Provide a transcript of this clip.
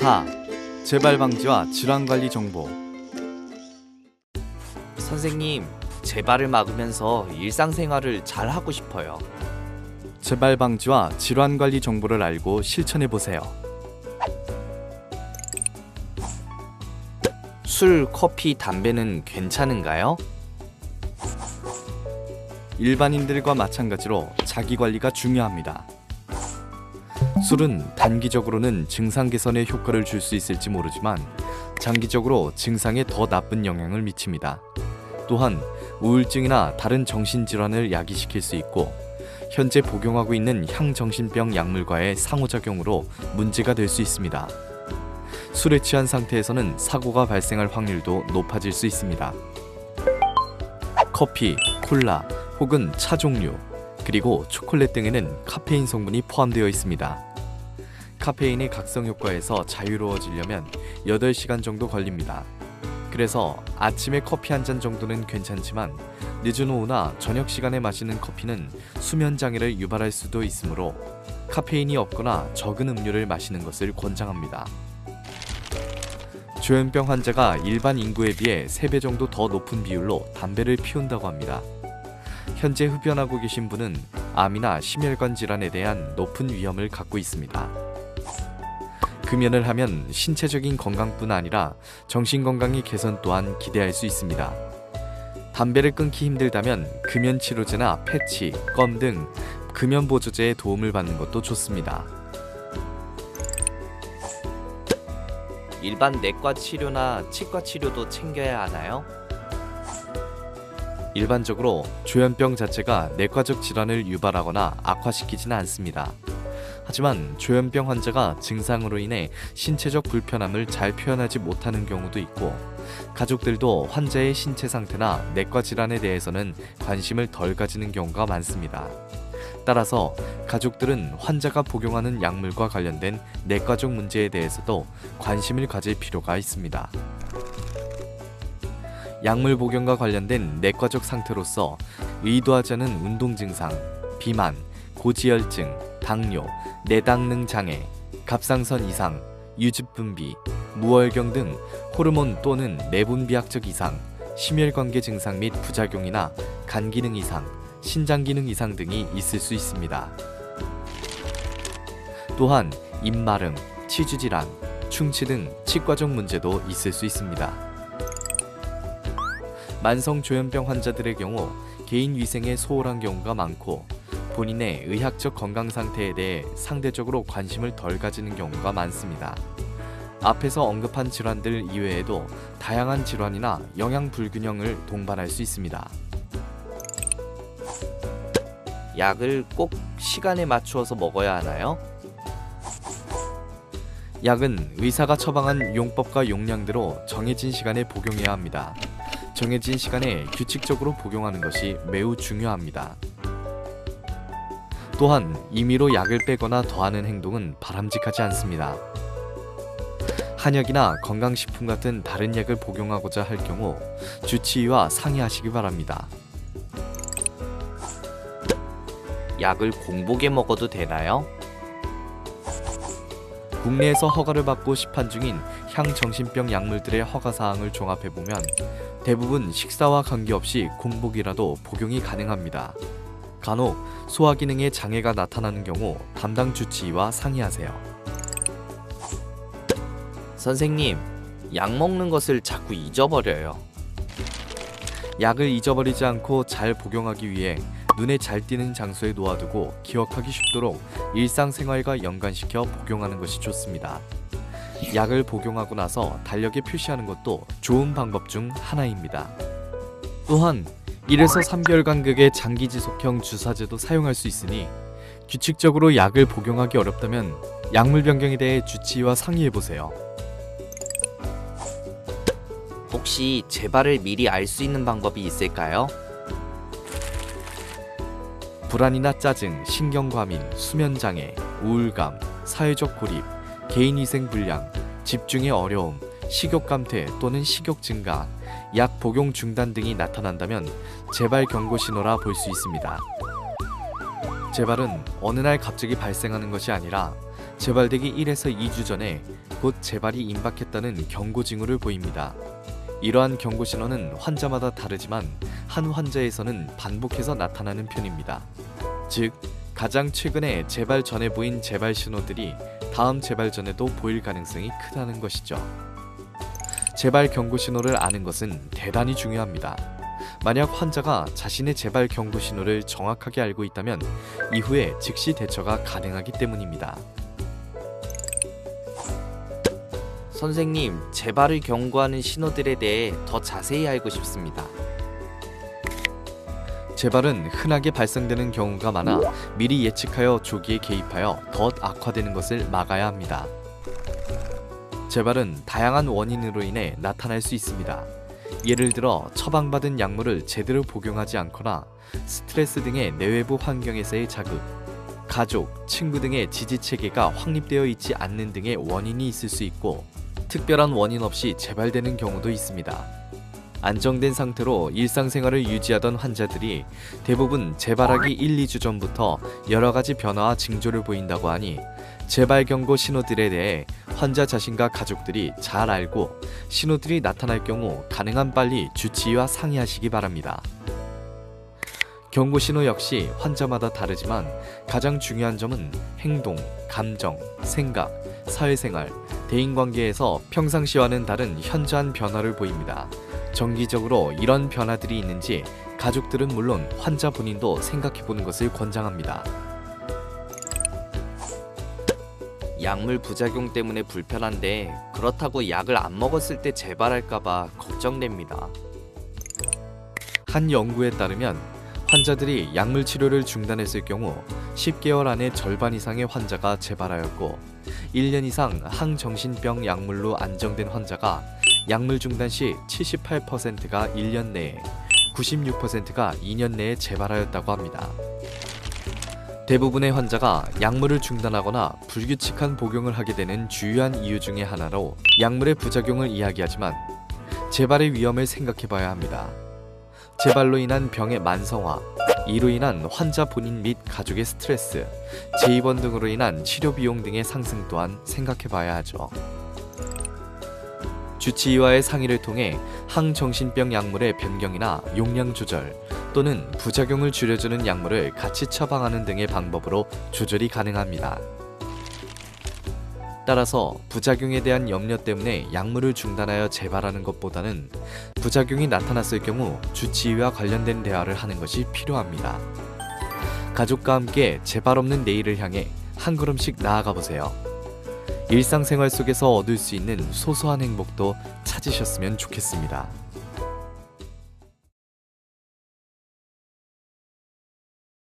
4. 재발 방지와 질환 관리 정보. 선생님, 재발을 막으면서 일상생활을 잘 하고 싶어요. 재발 방지와 질환 관리 정보를 알고 실천해 보세요. 술, 커피, 담배는 괜찮은가요? 일반인들과 마찬가지로 자기 관리가 중요합니다. 술은 단기적으로는 증상 개선에 효과를 줄 수 있을지 모르지만 장기적으로 증상에 더 나쁜 영향을 미칩니다. 또한 우울증이나 다른 정신질환을 야기시킬 수 있고 현재 복용하고 있는 향정신병 약물과의 상호작용으로 문제가 될 수 있습니다. 술에 취한 상태에서는 사고가 발생할 확률도 높아질 수 있습니다. 커피, 콜라 혹은 차 종류 그리고 초콜릿 등에는 카페인 성분이 포함되어 있습니다. 카페인의 각성 효과에서 자유로워지려면 8시간 정도 걸립니다. 그래서 아침에 커피 한 잔 정도는 괜찮지만 늦은 오후나 저녁 시간에 마시는 커피는 수면 장애를 유발할 수도 있으므로 카페인이 없거나 적은 음료를 마시는 것을 권장합니다. 조현병 환자가 일반 인구에 비해 3배 정도 더 높은 비율로 담배를 피운다고 합니다. 현재 흡연하고 계신 분은 암이나 심혈관 질환에 대한 높은 위험을 갖고 있습니다. 금연을 하면 신체적인 건강뿐 아니라 정신 건강의 개선 또한 기대할 수 있습니다. 담배를 끊기 힘들다면 금연 치료제나 패치, 껌 등 금연 보조제의 도움을 받는 것도 좋습니다. 일반 내과 치료나 치과 치료도 챙겨야 하나요? 일반적으로 조현병 자체가 내과적 질환을 유발하거나 악화시키지는 않습니다. 하지만 조현병 환자가 증상으로 인해 신체적 불편함을 잘 표현하지 못하는 경우도 있고 가족들도 환자의 신체 상태나 내과 질환에 대해서는 관심을 덜 가지는 경우가 많습니다. 따라서 가족들은 환자가 복용하는 약물과 관련된 내과적 문제에 대해서도 관심을 가질 필요가 있습니다. 약물 복용과 관련된 내과적 상태로서 의도하지 않은 운동 증상, 비만, 고지혈증, 당뇨, 내당능 장애, 갑상선 이상, 유즙분비, 무월경 등 호르몬 또는 내분비학적 이상, 심혈관계 증상 및 부작용이나 간 기능 이상, 신장 기능 이상 등이 있을 수 있습니다. 또한 입마름, 치주 질환, 충치 등 치과적 문제도 있을 수 있습니다. 만성 조현병 환자들의 경우 개인 위생에 소홀한 경우가 많고 본인의 의학적 건강 상태에 대해 상대적으로 관심을 덜 가지는 경우가 많습니다. 앞에서 언급한 질환들 이외에도 다양한 질환이나 영양 불균형을 동반할 수 있습니다. 약을 꼭 시간에 맞추어서 먹어야 하나요? 약은 의사가 처방한 용법과 용량대로 정해진 시간에 복용해야 합니다. 정해진 시간에 규칙적으로 복용하는 것이 매우 중요합니다. 또한 임의로 약을 빼거나 더하는 행동은 바람직하지 않습니다. 한약이나 건강식품 같은 다른 약을 복용하고자 할 경우 주치의와 상의하시기 바랍니다. 약을 공복에 먹어도 되나요? 국내에서 허가를 받고 시판 중인 향정신병 약물들의 허가 사항을 종합해 보면 대부분 식사와 관계없이 공복이라도 복용이 가능합니다. 간혹 소화 기능에 장애가 나타나는 경우 담당 주치의와 상의하세요. 선생님, 약 먹는 것을 자꾸 잊어버려요. 약을 잊어버리지 않고 잘 복용하기 위해 눈에 잘 띄는 장소에 놓아두고 기억하기 쉽도록 일상생활과 연관시켜 복용하는 것이 좋습니다. 약을 복용하고 나서 달력에 표시하는 것도 좋은 방법 중 하나입니다. 또한 1에서 3개월 간격의 장기 지속형 주사제도 사용할 수 있으니 규칙적으로 약을 복용하기 어렵다면 약물 변경에 대해 주치의와 상의해 보세요. 혹시 재발을 미리 알 수 있는 방법이 있을까요? 불안이나 짜증, 신경과민, 수면장애, 우울감, 사회적 고립, 개인위생 불량, 집중의 어려움, 식욕 감퇴 또는 식욕 증가, 약 복용 중단 등이 나타난다면 재발 경고 신호라 볼 수 있습니다. 재발은 어느 날 갑자기 발생하는 것이 아니라 재발되기 1에서 2주 전에 곧 재발이 임박했다는 경고 징후를 보입니다. 이러한 경고 신호는 환자마다 다르지만 한 환자에서는 반복해서 나타나는 편입니다. 즉, 가장 최근에 재발 전에 보인 재발 신호들이 다음 재발 전에도 보일 가능성이 크다는 것이죠. 재발 경고 신호를 아는 것은 대단히 중요합니다. 만약 환자가 자신의 재발 경고 신호를 정확하게 알고 있다면 이후에 즉시 대처가 가능하기 때문입니다. 선생님, 재발을 경고하는 신호들에 대해 더 자세히 알고 싶습니다. 재발은 흔하게 발생되는 경우가 많아 미리 예측하여 조기에 개입하여 더 악화되는 것을 막아야 합니다. 재발은 다양한 원인으로 인해 나타날 수 있습니다. 예를 들어 처방받은 약물을 제대로 복용하지 않거나 스트레스 등의 내외부 환경에서의 자극, 가족, 친구 등의 지지 체계가 확립되어 있지 않는 등의 원인이 있을 수 있고 특별한 원인 없이 재발되는 경우도 있습니다. 안정된 상태로 일상생활을 유지하던 환자들이 대부분 재발하기 1, 2주 전부터 여러 가지 변화와 징조를 보인다고 하니 재발 경고 신호들에 대해 환자 자신과 가족들이 잘 알고 신호들이 나타날 경우 가능한 빨리 주치의와 상의하시기 바랍니다. 경고 신호 역시 환자마다 다르지만 가장 중요한 점은 행동, 감정, 생각, 사회생활, 대인관계에서 평상시와는 다른 현저한 변화를 보입니다. 정기적으로 이런 변화들이 있는지 가족들은 물론 환자 본인도 생각해 보는 것을 권장합니다. 약물 부작용 때문에 불편한데 그렇다고 약을 안 먹었을 때 재발할까봐 걱정됩니다. 한 연구에 따르면 환자들이 약물 치료를 중단했을 경우 10개월 안에 절반 이상의 환자가 재발하였고 1년 이상 항정신병 약물로 안정된 환자가 약물 중단 시 78%가 1년 내에 96%가 2년 내에 재발하였다고 합니다. 대부분의 환자가 약물을 중단하거나 불규칙한 복용을 하게 되는 주요한 이유 중의 하나로 약물의 부작용을 이야기하지만 재발의 위험을 생각해 봐야 합니다. 재발로 인한 병의 만성화, 이로 인한 환자 본인 및 가족의 스트레스, 재입원 등으로 인한 치료 비용 등의 상승 또한 생각해 봐야 하죠. 주치의와의 상의를 통해 항정신병 약물의 변경이나 용량 조절 또는 부작용을 줄여주는 약물을 같이 처방하는 등의 방법으로 조절이 가능합니다. 따라서 부작용에 대한 염려 때문에 약물을 중단하여 재발하는 것보다는 부작용이 나타났을 경우 주치의와 관련된 대화를 하는 것이 필요합니다. 가족과 함께 재발 없는 내일을 향해 한 걸음씩 나아가 보세요. 일상생활 속에서 얻을 수 있는 소소한 행복도 찾으셨으면 좋겠습니다.